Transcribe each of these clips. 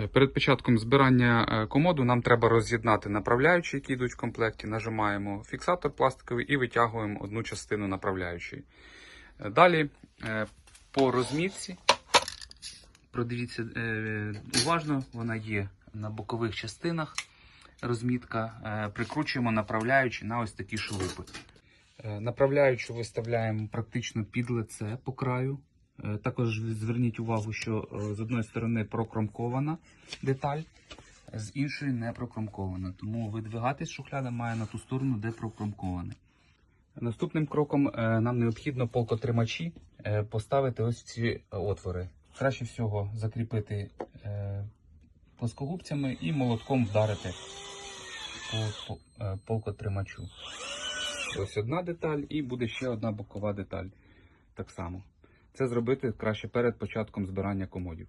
Е, Перед початком збирання е, комоду нам треба роз'єднати направляючі, які йдуть в комплекті. Нажимаємо фіксатор пластиковий і витягуємо одну частину направляючої. Е, Далі по розмітці. Продивіться уважно, вона є на бокових частинах. Розмітка. Прикручуємо направляючі на ось такі шурупи. Направляючу виставляємо практично під лице по краю. Е, Також зверніть увагу, що е, з одної сторони прокромкована деталь, з іншої не прокромкована. Тому видвигатись шухляда має на ту сторону, де прокромкована. Наступним кроком е, нам необхідно полкотримачі поставити ось ці отвори. Краще всього закріпити плоскогубцями і молотком вдарити по, по полкотримачу. Ось одна деталь, і буде ще одна бокова деталь. Так само. Це зробити краще перед початком збирання комодів.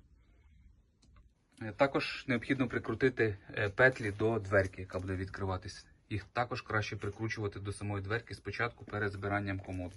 Е, Також необхідно прикрутити е, петлі до дверки, яка буде відкриватись. Їх також краще прикручувати до самої дверки спочатку перед збиранням комоду.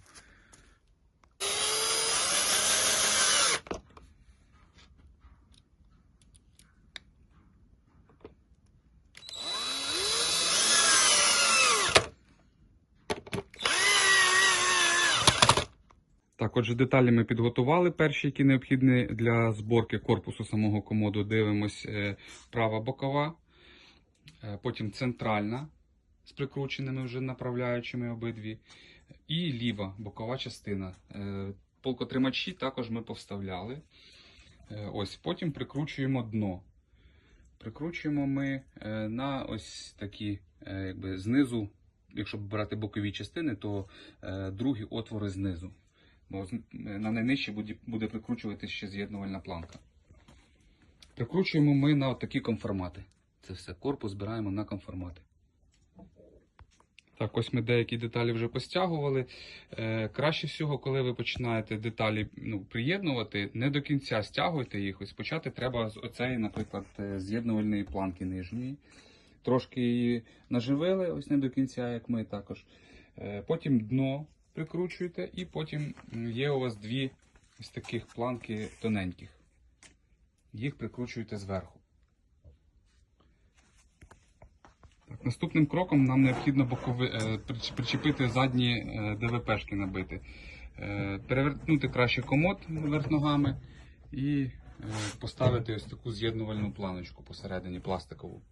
Так, отже, деталі ми підготували. Перші, які необхідні для зборки корпусу самого комоду, дивимось е, права бокова, е, потім центральна з прикрученими вже направляючими обидві, і ліва бокова частина. Е, Полкотримачі також ми повставляли. Ось, потім прикручуємо дно. Прикручуємо ми на ось такі, якби знизу, якщо брати бокові частини, то другі отвори знизу бо на найнижче буде, прикручуватися ще з'єднувальна планка. Прикручуємо ми на такі конформати. Це все корпус збираємо на конформати. Так, ось ми деякі деталі вже постягували. Е, краще всього, коли ви починаєте деталі ну, приєднувати, не до кінця стягуйте їх. Ось почати треба з оцеї, наприклад, е, з'єднувальної планки нижньої. Трошки її наживили, ось не до кінця, як ми також. Е, потім дно прикручуєте, і потім є у вас дві ось таких планки тоненьких. Їх прикручуєте зверху. Так, наступним кроком нам необхідно бокови, е, причепити задні е, ДВПшки набити. Е, перевернути краще комод вверх ногами і поставити ось таку з'єднувальну планочку посередині пластикову.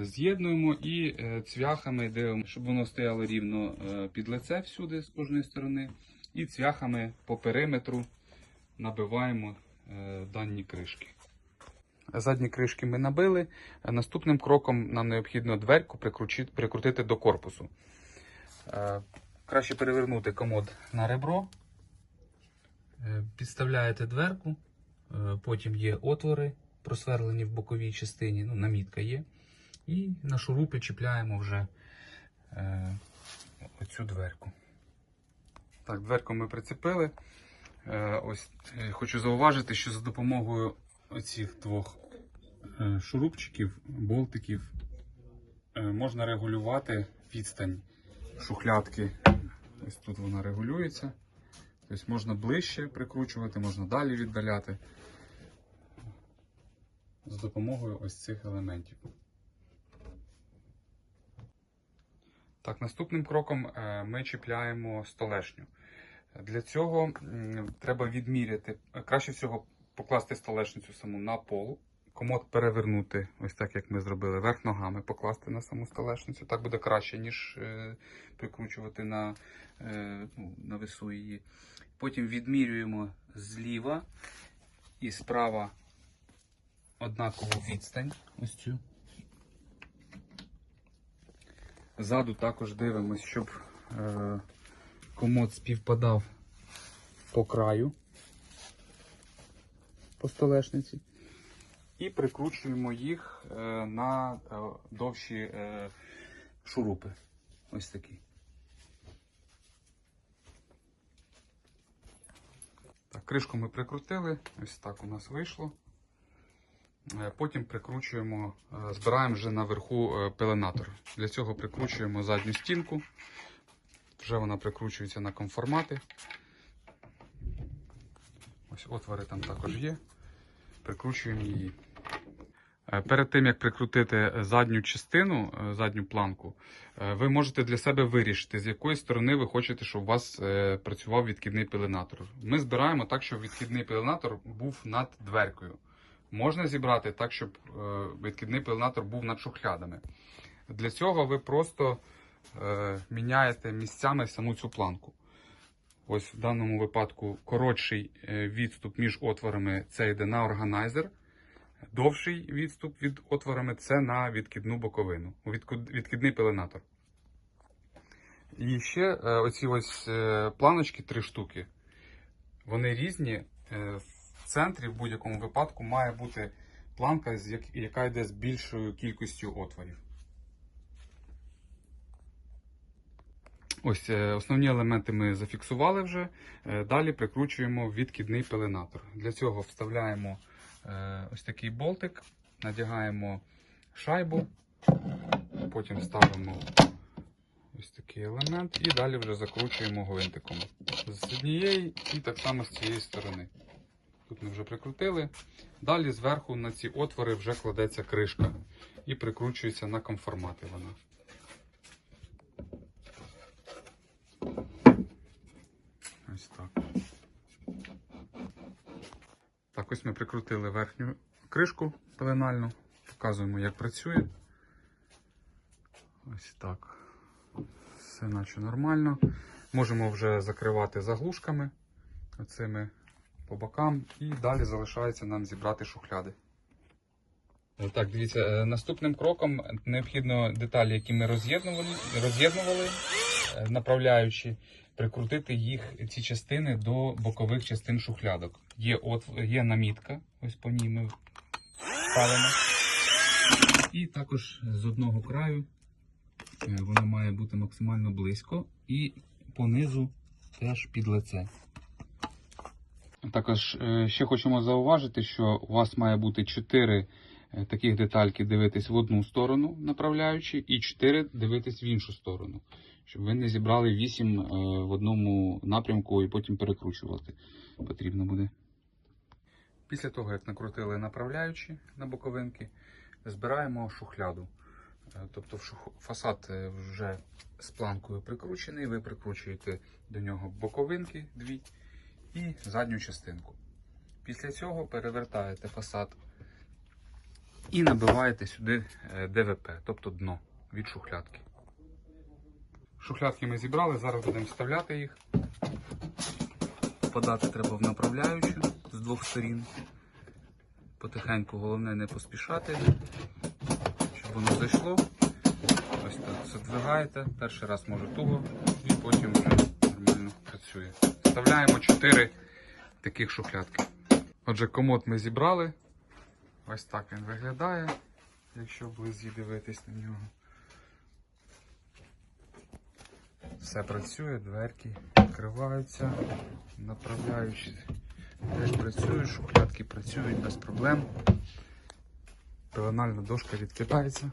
З'єднуємо і е, цвяхами дивимося, щоб воно стояло рівно е, під лице всюди з кожної сторони. І цвяхами по периметру набиваємо е, дані кришки. Задні кришки ми набили. Наступним кроком нам необхідно дверку прикрутити до корпусу. Краще перевернути комод на ребро. Підставляєте дверку, потім є отвори, просверлені в боковій частині, ну, намітка є. І на шурупи чіпляємо вже е, оцю дверку. Так, дверку ми прицепили. Е, ось е, хочу зауважити, що за допомогою оцих двох е, шурупчиків, болтиків, е, можна регулювати відстань шухлядки. Ось тут вона регулюється. Тобто можна ближче прикручувати, можна далі віддаляти за допомогою ось цих елементів. Так, наступним кроком е, ми чіпляємо столешню. Для цього треба відміряти, е, краще всього покласти столешницю саму на пол, комод перевернути, ось так як ми зробили, верх ногами покласти на саму столешницю. Так буде краще, ніж е, прикручувати на, ну, на весу її. Потім відмірюємо зліва і справа однакову відстань. Ось цю. Ззаду також дивимось, щоб е, комод співпадав по краю по столешниці. І прикручуємо їх е, на е, довші е, шурупи. Ось такі. Так, кришку ми прикрутили, ось так у нас вийшло. Е, Потім прикручуємо, е, збираємо вже наверху е, пеленатор. Для цього прикручуємо задню стінку. Вже вона прикручується на конформати. Ось отвори там також є. Прикручуємо її. Перед тим як прикрутити задню частину, задню планку, ви можете для себе вирішити, з якої сторони ви хочете, щоб у вас працював відкидний пеленатор. Ми збираємо так, щоб відкидний пеленатор був над дверкою. Можна зібрати так, щоб е, відкидний пеленатор був над шухлядами. Для цього ви просто е, міняєте місцями саму цю планку. Ось в даному випадку коротший е, відступ між отворами це йде на органайзер. Довший відступ від отворами це на відкидну боковину, відкидний пеленатор. І ще оці ось планочки, три штуки, вони різні. В центрі в будь-якому випадку має бути планка, яка йде з більшою кількістю отворів. Ось е, основні елементи ми зафіксували вже. Е, Далі прикручуємо відкидний пеленатор. Для цього вставляємо е, ось такий болтик, надягаємо шайбу, потім ставимо ось такий елемент і далі вже закручуємо гвинтиком з однієї і так само з цієї сторони. Тут ми вже прикрутили. Далі зверху на ці отвори вже кладеться кришка і прикручується на конформати вона. Ось так. Так, ось ми прикрутили верхню кришку пеленальну. Показуємо, як працює. Ось так. Все наче нормально. Можемо вже закривати заглушками оцими по бокам. І далі залишається нам зібрати шухляди. Е, Так, дивіться, е, наступним кроком необхідно деталі, які ми роз'єднували, роз'єднували е, направляючи, прикрутити їх, ці частини до бокових частин шухлядок. Є, от, є намітка, ось по ній ми ставимо. І також з одного краю е, вона має бути максимально близько і понизу теж під лице. Також е, ще хочемо зауважити, що у вас має бути 4 таких детальки дивитись в одну сторону, направляючи, і 4 дивитись в іншу сторону, щоб ви не зібрали 8 в одному напрямку і потім перекручувати потрібно буде. Після того, як накрутили направляючі на боковинки, збираємо шухляду. Е, Тобто фасад е, вже з планкою прикручений, ви прикручуєте до нього боковинки дві і задню частинку. Після цього перевертаєте фасад і набиваєте сюди е, ДВП, тобто дно від шухлядки. Шухлядки ми зібрали, зараз будемо вставляти їх. Подати треба в направляючу з двох сторін. Потихеньку головне не поспішати, щоб воно зайшло. Ось так задвигаєте. Перший раз може туго і потім вже. Вставляємо 4 таких шухлядки. Отже, комод ми зібрали. Ось так він виглядає, якщо вблизі дивитись на нього. Все працює, дверки відкриваються, направляючи. Теж працює, шухлядки працюють без проблем. Пеленальна дошка відкидається.